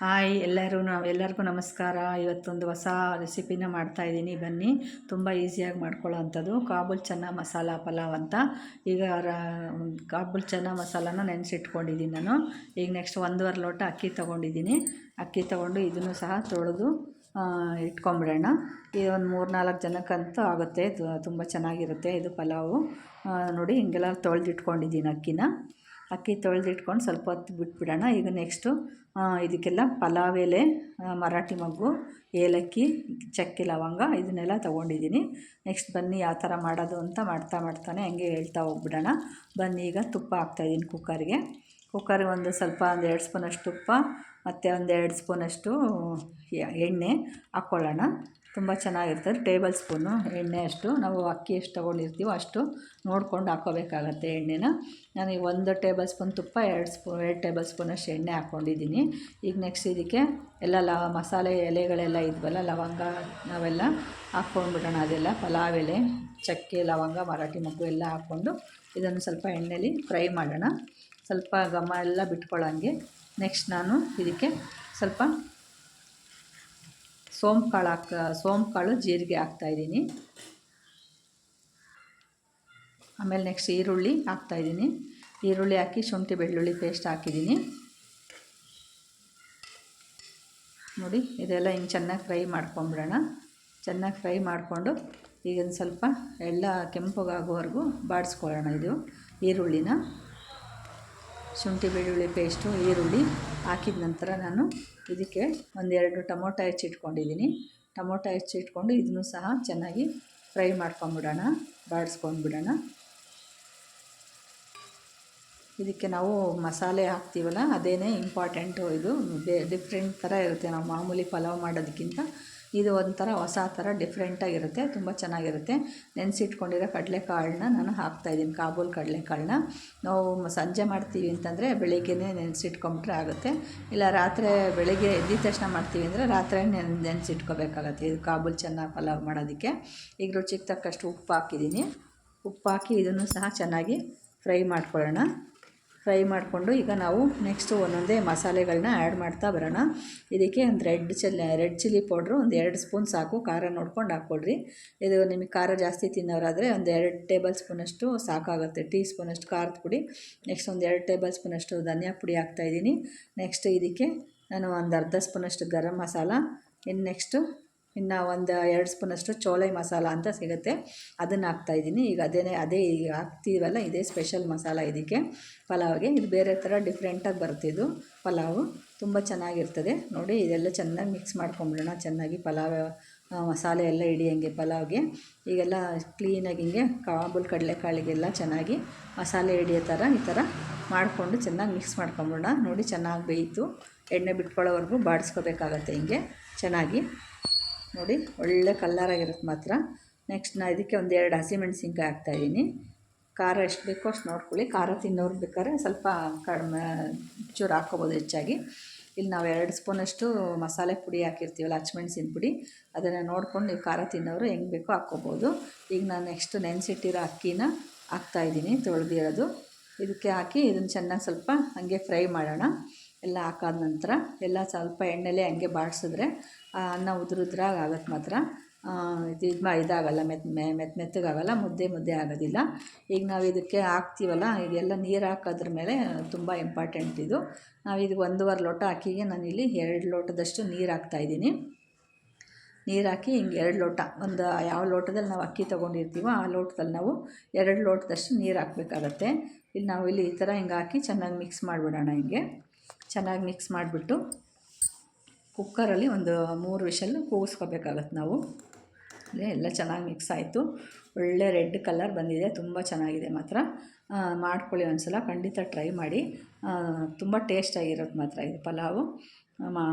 Hi ಎಲ್ಲರೂ, ನಾವು ಎಲ್ಲರಿಗೂ ನಮಸ್ಕಾರ. ಇವತ್ತೊಂದು ಹೊಸ ರೆಸಿಪಿನ ಮಾಡ್ತಾಯಿದ್ದೀನಿ ಬನ್ನಿ, ತುಂಬ ಈಸಿಯಾಗಿ ಮಾಡ್ಕೊಳ್ಳೋ ಅಂಥದ್ದು ಕಾಬೂಲ್ ಚನ್ನ ಮಸಾಲ ಪಲಾವ್ ಅಂತ. ಈಗ ಕಾಬೂಲ್ ಚನ್ನ ಮಸಾಲಾನ ನೆನೆಸಿಟ್ಕೊಂಡಿದ್ದೀನಿ ನಾನು. ಈಗ ನೆಕ್ಸ್ಟ್ ಒಂದೂವರೆ ಲೋಟ ಅಕ್ಕಿ ತೊಗೊಂಡಿದ್ದೀನಿ. ಅಕ್ಕಿ ತೊಗೊಂಡು ಇದನ್ನು ಸಹ ತೊಳೆದು ಇಟ್ಕೊಂಬಿಡೋಣ. ಈ ಒಂದು ಮೂರು ನಾಲ್ಕು ಜನಕ್ಕಂತೂ ಆಗುತ್ತೆ. ತುಂಬ ಚೆನ್ನಾಗಿರುತ್ತೆ ಇದು ಪಲಾವು. ನೋಡಿ, ಹಿಂಗೆಲ್ಲ ತೊಳೆದಿಟ್ಕೊಂಡಿದ್ದೀನಿ ಅಕ್ಕಿನ. ಅಕ್ಕಿ ತೊಳೆದಿಟ್ಕೊಂಡು ಸ್ವಲ್ಪ ಹೊತ್ತು ಬಿಟ್ಬಿಡೋಣ. ಈಗ ನೆಕ್ಸ್ಟು ಇದಕ್ಕೆಲ್ಲ ಪಲಾವ್ ಎಲೆ ಮರಾಠಿ ಮಗ್ಗು, ಏಲಕ್ಕಿ, ಚಕ್ಕೆ ಲವಂಗ ಇದನ್ನೆಲ್ಲ ತೊಗೊಂಡಿದ್ದೀನಿ. ನೆಕ್ಸ್ಟ್ ಬನ್ನಿ ಯಾವ ಥರ ಮಾಡೋದು ಅಂತ ಮಾಡ್ತಾ ಮಾಡ್ತಾನೆ ಹಂಗೆ ಹೇಳ್ತಾ ಹೋಗ್ಬಿಡೋಣ. ಬನ್ನಿ ಈಗ ತುಪ್ಪ ಹಾಕ್ತಾಯಿದ್ದೀನಿ ಕುಕ್ಕರ್ಗೆ. ಕುಕ್ಕರ್ಗೆ ಒಂದು ಸ್ವಲ್ಪ ಒಂದು ಎರಡು ಸ್ಪೂನಷ್ಟು ತುಪ್ಪ, ಮತ್ತು ಒಂದು ಎರಡು ಸ್ಪೂನಷ್ಟು ಎಣ್ಣೆ ಹಾಕ್ಕೊಳ್ಳೋಣ. ತುಂಬ ಚೆನ್ನಾಗಿರ್ತದೆ ಟೇಬಲ್ ಸ್ಪೂನು ಎಣ್ಣೆ ಅಷ್ಟು. ನಾವು ಅಕ್ಕಿ ಎಷ್ಟು ತೊಗೊಂಡಿರ್ತೀವೋ ಅಷ್ಟು ನೋಡ್ಕೊಂಡು ಹಾಕ್ಕೋಬೇಕಾಗತ್ತೆ ಎಣ್ಣೆನ. ನಾನು ಈಗ ಒಂದು ಟೇಬಲ್ ಸ್ಪೂನ್ ತುಪ್ಪ, ಎರಡು ಸ್ಪೂ, ಎರಡು ಟೇಬಲ್ ಸ್ಪೂನಷ್ಟು ಎಣ್ಣೆ ಹಾಕ್ಕೊಂಡಿದ್ದೀನಿ. ಈಗ ನೆಕ್ಸ್ಟ್ ಇದಕ್ಕೆ ಎಲ್ಲ ಲ ಮಸಾಲೆ ಎಲೆಗಳೆಲ್ಲ ಇದ್ವಲ್ಲ, ಲವಂಗ ನಾವೆಲ್ಲ ಹಾಕ್ಕೊಂಡ್ಬಿಡೋಣ ಅದೆಲ್ಲ. ಪಲಾವ್ ಎಲೆ, ಚಕ್ಕೆ, ಲವಂಗ, ಮರಾಠಿ ಮೊಗ್ಗು ಎಲ್ಲ ಹಾಕ್ಕೊಂಡು ಇದನ್ನು ಸ್ವಲ್ಪ ಎಣ್ಣೆಲಿ ಫ್ರೈ ಮಾಡೋಣ. ಸ್ವಲ್ಪ ಘಮ ಎಲ್ಲ ಬಿಟ್ಕೊಳ್ಳೋಂಗೆ. ನೆಕ್ಸ್ಟ್ ನಾನು ಇದಕ್ಕೆ ಸ್ವಲ್ಪ ಸೋಂಪು ಕಾಳು ಹಾಕ ಸೋಂಪು ಕಾಳು ಜೀರಿಗೆ ಹಾಕ್ತಾಯಿದ್ದೀನಿ ಆಮೇಲೆ ನೆಕ್ಸ್ಟ್ ಈರುಳ್ಳಿ ಹಾಕ್ತಾಯಿದ್ದೀನಿ ಈರುಳ್ಳಿ ಹಾಕಿ ಶುಂಠಿ ಬೆಳ್ಳುಳ್ಳಿ ಪೇಸ್ಟ್ ಹಾಕಿದ್ದೀನಿ. ನೋಡಿ, ಇದೆಲ್ಲ ಹಿಂಗೆ ಚೆನ್ನಾಗಿ ಫ್ರೈ ಮಾಡ್ಕೊಂಬಿಡೋಣ. ಚೆನ್ನಾಗಿ ಫ್ರೈ ಮಾಡಿಕೊಂಡು ಈಗ ಒಂದು ಸ್ವಲ್ಪ ಎಲ್ಲ ಕೆಂಪಗಾಗೋವರೆಗೂ ಬಾಡಿಸ್ಕೊಳ್ಳೋಣ ಇದು ಈರುಳ್ಳಿನ. ಶುಂಠಿ, ಬೆಳ್ಳುಳ್ಳಿ ಪೇಸ್ಟು ಈರುಳ್ಳಿ ಹಾಕಿದ ನಂತರ ನಾನು ಇದಕ್ಕೆ ಒಂದೆರಡು ಟೊಮೊಟೊ ಹೆಚ್ಚಿಟ್ಕೊಂಡಿದ್ದೀನಿ ಟೊಮೊಟೊ ಹೆಚ್ಚಿಟ್ಕೊಂಡು ಇದನ್ನು ಸಹ ಚೆನ್ನಾಗಿ ಫ್ರೈ ಮಾಡ್ಕೊಂಬಿಡೋಣ ಬಾಡಿಸ್ಕೊಂಡ್ಬಿಡೋಣ ಇದಕ್ಕೆ ನಾವು ಮಸಾಲೆ ಹಾಕ್ತೀವಲ್ಲ, ಅದೇನೇ ಇಂಪಾರ್ಟೆಂಟು ಇದು ಬೇ ಡಿಫ್ರೆಂಟ್ ಥರ ಇರುತ್ತೆ. ನಾವು ಮಾಮೂಲಿ ಪಲಾವ್ ಮಾಡೋದಕ್ಕಿಂತ ಇದು ಒಂಥರ ಹೊಸ ಥರ ಡಿಫ್ರೆಂಟಾಗಿರುತ್ತೆ ತುಂಬ ಚೆನ್ನಾಗಿರುತ್ತೆ. ನೆನೆಸಿಟ್ಕೊಂಡಿರೋ ಕಡಲೆಕಾಳನ್ನ ನಾನು ಹಾಕ್ತಾಯಿದ್ದೀನಿ ಕಾಬೂಲ್ ಕಡಲೆಕಾಳನ್ನ. ನಾವು ಸಂಜೆ ಮಾಡ್ತೀವಿ ಅಂತಂದರೆ ಬೆಳಿಗ್ಗೆನೇ ನೆನೆಸಿಟ್ಕೊಂಬಿಟ್ರೆ ಆಗುತ್ತೆ. ಇಲ್ಲ ರಾತ್ರಿ ಬೆಳಗ್ಗೆ ಎದ್ದಿದ ತಕ್ಷಣ ಮಾಡ್ತೀವಿ ಅಂದರೆ ರಾತ್ರಿ ನೆನ್, ನೆನೆಸಿಟ್ಕೋಬೇಕಾಗತ್ತೆ. ಇದು ಕಾಬೂಲ್ ಚೆನ್ನಾಗಿ ಪಲಾವ್ ಮಾಡೋದಕ್ಕೆ. ಈಗ ರುಚಿಗೆ ತಕ್ಕಷ್ಟು ಉಪ್ಪು ಹಾಕಿದ್ದೀನಿ. ಉಪ್ಪು ಹಾಕಿ ಇದನ್ನು ಸಹ ಚೆನ್ನಾಗಿ ಫ್ರೈ ಮಾಡ್ಕೊಳ್ಳೋಣ. ಫ್ರೈ ಮಾಡಿಕೊಂಡು ಈಗ ನಾವು ನೆಕ್ಸ್ಟು ಒಂದೊಂದೇ ಮಸಾಲೆಗಳನ್ನ ಆ್ಯಡ್ ಮಾಡ್ತಾ ಬರೋಣ. ಇದಕ್ಕೆ ಒಂದು red chilli red chilli powder ಒಂದು ಎರಡು ಸ್ಪೂನ್ ಸಾಕು. ಖಾರ ನೋಡ್ಕೊಂಡು ಹಾಕ್ಕೊಳ್ರಿ. ಇದು ನಿಮಗೆ ಖಾರ ಜಾಸ್ತಿ ತಿನ್ನೋರಾದರೆ ಒಂದು ಎರಡು ಟೇಬಲ್ ಸ್ಪೂನಷ್ಟು ಸಾಕಾಗುತ್ತೆ. ಟೀ ಸ್ಪೂನಷ್ಟು ಖಾರದ ಪುಡಿ. ನೆಕ್ಸ್ಟ್ ಒಂದು ಎರಡು ಟೇಬಲ್ ಸ್ಪೂನಷ್ಟು ಧನಿಯಾ ಪುಡಿ ಹಾಕ್ತಾಯಿದ್ದೀನಿ ನೆಕ್ಸ್ಟ್ ಇದಕ್ಕೆ ನಾನು ಒಂದು ಅರ್ಧ ಸ್ಪೂನಷ್ಟು ಗರಂ ಮಸಾಲ. ಇನ್ನು ನೆಕ್ಸ್ಟು ಇನ್ನು ಒಂದು ಎರಡು ಸ್ಪೂನಷ್ಟು ಚೋಳೆ ಮಸಾಲ ಅಂತ ಸಿಗುತ್ತೆ. ಅದನ್ನು ಹಾಕ್ತಾಯಿದ್ದೀನಿ ಈಗ ಅದೇ ಅದೇ ಈಗ ಹಾಕ್ತೀವಲ್ಲ, ಇದೇ ಸ್ಪೆಷಲ್ ಮಸಾಲ ಇದಕ್ಕೆ. ಪಲಾವ್ಗೆ. ಇದು ಬೇರೆ ಥರ ಡಿಫ್ರೆಂಟಾಗಿ ಬರ್ತಿದ್ದು ಪಲಾವು ತುಂಬ ಚೆನ್ನಾಗಿರ್ತದೆ. ನೋಡಿ, ಇದೆಲ್ಲ ಚೆನ್ನಾಗಿ ಮಿಕ್ಸ್ ಮಾಡ್ಕೊಂಬಿಡೋಣ. ಚೆನ್ನಾಗಿ ಪಲಾವ್ ಮಸಾಲೆ ಎಲ್ಲ ಹಿಡಿಯಂಗೆ ಪಲಾವ್ಗೆ. ಈಗೆಲ್ಲ ಕ್ಲೀನಾಗಿ ಹಿಂಗೆ ಕಾಬೂಲ್ ಕಡಲೆಕಾಳಿಗೆಲ್ಲ ಚೆನ್ನಾಗಿ ಮಸಾಲೆ ಹಿಡಿಯೋ ಥರ ಈ ಥರ ಮಾಡಿಕೊಂಡು ಚೆನ್ನಾಗಿ ಮಿಕ್ಸ್ ಮಾಡ್ಕೊಂಬಿಡೋಣ. ನೋಡಿ, ಚೆನ್ನಾಗಿ ಬೇಯಿತು. ಎಣ್ಣೆ ಬಿಟ್ಕೊಳ್ಳೋವರೆಗೂ ಬಾಡಿಸ್ಕೋಬೇಕಾಗತ್ತೆ ಹಿಂಗೆ. ಚೆನ್ನಾಗಿ ನೋಡಿ, ಒಳ್ಳೆ ಕಲ್ಲರಾಗಿರುತ್ತೆ ಮಾತ್ರ. ನೆಕ್ಸ್ಟ್ ನಾನು ಇದಕ್ಕೆ ಒಂದು ಎರಡು ಹಸಿಮೆಣ್ಸಿನ್ಕಾಯಿ ಹಾಕ್ತಾಯಿದ್ದೀನಿ ಖಾರ ಎಷ್ಟು ಬೇಕೋ ಅಷ್ಟು ನೋಡ್ಕೊಳ್ಳಿ. ಖಾರ ತಿನ್ನೋರು ಬೇಕಾದ್ರೆ ಸ್ವಲ್ಪ ಕಡಿಮೆ ಚೂರು ಹಾಕ್ಕೋಬೋದು ಹೆಚ್ಚಾಗಿ. ಇಲ್ಲಿ ನಾವು ಎರಡು ಸ್ಪೂನಷ್ಟು ಮಸಾಲೆ ಪುಡಿ ಹಾಕಿರ್ತೀವಲ್ಲ, ಹಚ್ಮೆಣ್ಸಿನ ಪುಡಿ. ಅದನ್ನು ನೋಡ್ಕೊಂಡು ನೀವು ಖಾರ ತಿನ್ನೋರು ಹೆಂಗೆ ಬೇಕೋ ಹಾಕ್ಕೋಬೋದು. ಈಗ ನಾನು ನೆಕ್ಸ್ಟ್ ನೆನೆಸಿಟ್ಟಿರೋ ಅಕ್ಕಿನ ಹಾಕ್ತಾಯಿದ್ದೀನಿ ತೊಳೆದಿರೋದು. ಇದಕ್ಕೆ ಹಾಕಿ ಇದನ್ನು ಚೆನ್ನಾಗಿ ಸ್ವಲ್ಪ ಹಾಗೆ ಫ್ರೈ ಮಾಡೋಣ. ಎಲ್ಲ ಹಾಕಾದ ನಂತರ ಎಲ್ಲ ಸ್ವಲ್ಪ ಎಣ್ಣೆಲೆ ಹಂಗೆ ಬಾಡಿಸಿದ್ರೆ ಅನ್ನ ಉದುರುದ್ರಾಗ ಆಗತ್ತೆ ಮಾತ್ರ. ಇದು ಇದು ಇದಾಗಲ್ಲ, ಮೆತ್ ಮೆತ್, ಮೆತ್ತಗಾಗಲ್ಲ, ಮುದ್ದೆ ಮುದ್ದೆ ಆಗೋದಿಲ್ಲ. ಈಗ ನಾವು ಇದಕ್ಕೆ ಹಾಕ್ತೀವಲ್ಲ, ಇದೆಲ್ಲ ನೀರು ಹಾಕೋದ್ರ ಮೇಲೆ ತುಂಬ ಇಂಪಾರ್ಟೆಂಟ್ ಇದು. ನಾವು ಇದು ಒಂದೂವರೆ ಲೋಟ ಅಕ್ಕಿಗೆ ನಾನಿಲ್ಲಿ ಎರಡು ಲೋಟದಷ್ಟು ನೀರು ಹಾಕ್ತಾಯಿದ್ದೀನಿ ನೀರು ಹಾಕಿ ಹಿಂಗೆ ಎರಡು ಲೋಟ, ಒಂದು ಯಾವ ಲೋಟದಲ್ಲಿ ನಾವು ಅಕ್ಕಿ ತೊಗೊಂಡಿರ್ತೀವೋ ಆ ಲೋಟದಲ್ಲಿ ನಾವು ಎರಡು ಲೋಟದಷ್ಟು ನೀರು ಹಾಕ್ಬೇಕಾಗತ್ತೆ. ಇಲ್ಲಿ ನಾವು ಇಲ್ಲಿ ಈ ಥರ ಹಿಂಗೆ ಹಾಕಿ ಚೆನ್ನಾಗಿ ಮಿಕ್ಸ್ ಮಾಡಿಬಿಡೋಣ ಹಿಂಗೆ. ಚೆನ್ನಾಗಿ ಮಿಕ್ಸ್ ಮಾಡಿಬಿಟ್ಟು ಕುಕ್ಕರಲ್ಲಿ ಒಂದು ಮೂರು ವಿಷಲ್ಲು ಕೂಗಿಸ್ಕೋಬೇಕಾಗತ್ತೆ ನಾವು. ಎಲ್ಲ ಚೆನ್ನಾಗಿ ಮಿಕ್ಸ್ ಆಯಿತು. ಒಳ್ಳೆ ರೆಡ್ ಕಲರ್ ಬಂದಿದೆ, ತುಂಬ ಚೆನ್ನಾಗಿದೆ ಮಾತ್ರ. ಮಾಡ್ಕೊಳ್ಳಿ ಒಂದು ಸಲ ಖಂಡಿತ ಟ್ರೈ ಮಾಡಿ. ತುಂಬ ಟೇಸ್ಟಾಗಿರೋದು ಮಾತ್ರ ಇದು ಪಲಾವು.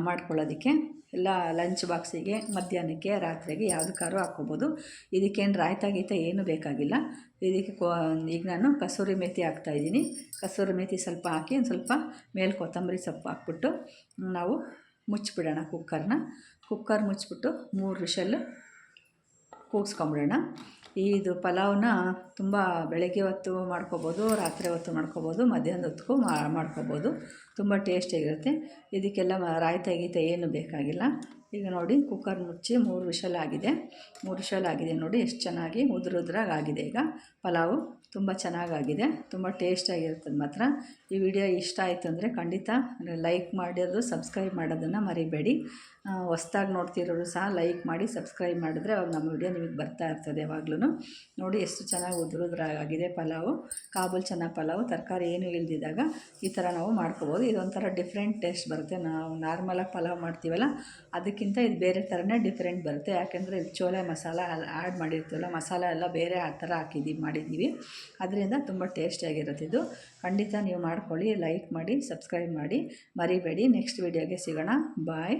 ಮಾಡ್ಕೊಳ್ಳೋದಕ್ಕೆ. ಎಲ್ಲ ಲಂಚ್ ಬಾಕ್ಸಿಗೆ, ಮಧ್ಯಾಹ್ನಕ್ಕೆ, ರಾತ್ರಿಗೆ ಯಾವುದಕ್ಕಾದ್ರೂ ಹಾಕ್ಕೊಬೋದು. ಇದಕ್ಕೇನು ರಾಯ್ತಾ ಗೀತ ಏನೂ ಬೇಕಾಗಿಲ್ಲ. ಇದಕ್ಕೆ ಈಗ ನಾನು ಕಸೂರಿ ಮೇಥಿ ಹಾಕ್ತಾಯಿದ್ದೀನಿ ಕಸೂರಿ ಮೇಥಿ ಸ್ವಲ್ಪ ಹಾಕಿ ಒಂದು ಸ್ವಲ್ಪ ಮೇಲೆ ಕೊತ್ತಂಬರಿ ಸೊಪ್ಪು ಹಾಕ್ಬಿಟ್ಟು ನಾವು ಮುಚ್ಚಿಬಿಡೋಣ ಕುಕ್ಕರ್ನ. ಕುಕ್ಕರ್ ಮುಚ್ಚಿಬಿಟ್ಟು ಮೂರು ವಿಷಲ್ಲು ಕೂಗಿಸ್ಕೊಂಬಿಡೋಣ. ಇದು ಪಲಾವ್ನ ತುಂಬ ಬೆಳಗ್ಗೆ ಹೊತ್ತು ಮಾಡ್ಕೊಬೋದು, ರಾತ್ರಿ ಹೊತ್ತು ಮಾಡ್ಕೊಬೋದು, ಮಧ್ಯಾಹ್ನದ ಹೊತ್ತಿಗೂ ಮಾಡ್ಕೋಬೋದು. ತುಂಬ ಟೇಸ್ಟಿಯಾಗಿರುತ್ತೆ ಇದಕ್ಕೆಲ್ಲ ರಾಯ್ತ ಗೀತ ಏನು ಬೇಕಾಗಿಲ್ಲ. ಈಗ ನೋಡಿ ಕುಕ್ಕರ್ ಮುಚ್ಚಿ ಮೂರು ವಿಷಲಾಗಿದೆ ಮೂರು ವಿಷಲಾಗಿದೆ ನೋಡಿ ಎಷ್ಟು ಚೆನ್ನಾಗಿ ಆಗಿದೆ ಈಗ. ಪಲಾವು ತುಂಬ ಚೆನ್ನಾಗಾಗಿದೆ. ತುಂಬ ಟೇಸ್ಟಾಗಿರ್ತದೆ ಮಾತ್ರ. ಈ ವಿಡಿಯೋ ಇಷ್ಟ ಆಯಿತು ಅಂದರೆ ಖಂಡಿತ ಲೈಕ್ ಮಾಡೋದು ಸಬ್ಸ್ಕ್ರೈಬ್ ಮಾಡೋದನ್ನು ಮರಿಬೇಡಿ. ಹೊಸ್ದಾಗಿ ನೋಡ್ತಿರೋರು ಸಹ ಲೈಕ್ ಮಾಡಿ ಸಬ್ಸ್ಕ್ರೈಬ್ ಮಾಡಿದ್ರೆ ಅವಾಗ ನಮ್ಮ ವಿಡಿಯೋ ನಿಮಗೆ ಬರ್ತಾ ಇರ್ತದೆ ಯಾವಾಗ್ಲೂ ನೋಡಿ ಎಷ್ಟು ಚೆನ್ನಾಗಿ ಉದುರುದ್ರಾಗಿದೆ ಪಲಾವು. ಕಾಬೂಲ್ ಚೆನ್ನಾಗಿ ಪಲಾವು, ತರಕಾರಿ ಏನೂ ಇಲ್ದಿದ್ದಾಗ ಈ ಥರ ನಾವು ಮಾಡ್ಕೋಬೋದು. ಇದೊಂಥರ ಡಿಫ್ರೆಂಟ್ ಟೇಸ್ಟ್ ಬರುತ್ತೆ. ನಾವು ನಾರ್ಮಲಾಗಿ ಪಲಾವ್ ಮಾಡ್ತೀವಲ್ಲ ಅದಕ್ಕಿಂತ ಇದು ಬೇರೆ ಥರನೇ ಡಿಫ್ರೆಂಟ್ ಬರುತ್ತೆ. ಯಾಕೆಂದರೆ ಇದು ಚೋಲೆ ಮಸಾಲ ಆ್ಯಡ್ ಮಾಡಿರ್ತೀವಲ್ಲ ಮಸಾಲ ಎಲ್ಲ ಬೇರೆ ಆ ಥರ ಹಾಕಿದ್ದೀವಿ ಮಾಡಿದ್ದೀವಿ. ಅದರಿಂದ ತುಂಬ ಟೇಸ್ಟಿಯಾಗಿರುತ್ತೆ ಇದು. ಖಂಡಿತ ನೀವು ಮಾಡ್ಕೊಳ್ಳಿ ಲೈಕ್ ಮಾಡಿ ಸಬ್ಸ್ಕ್ರೈಬ್ ಮಾಡಿ. ಮರಿಬೇಡಿ. ನೆಕ್ಸ್ಟ್ ವೀಡಿಯೋಗೆ ಸಿಗೋಣ. ಬಾಯ್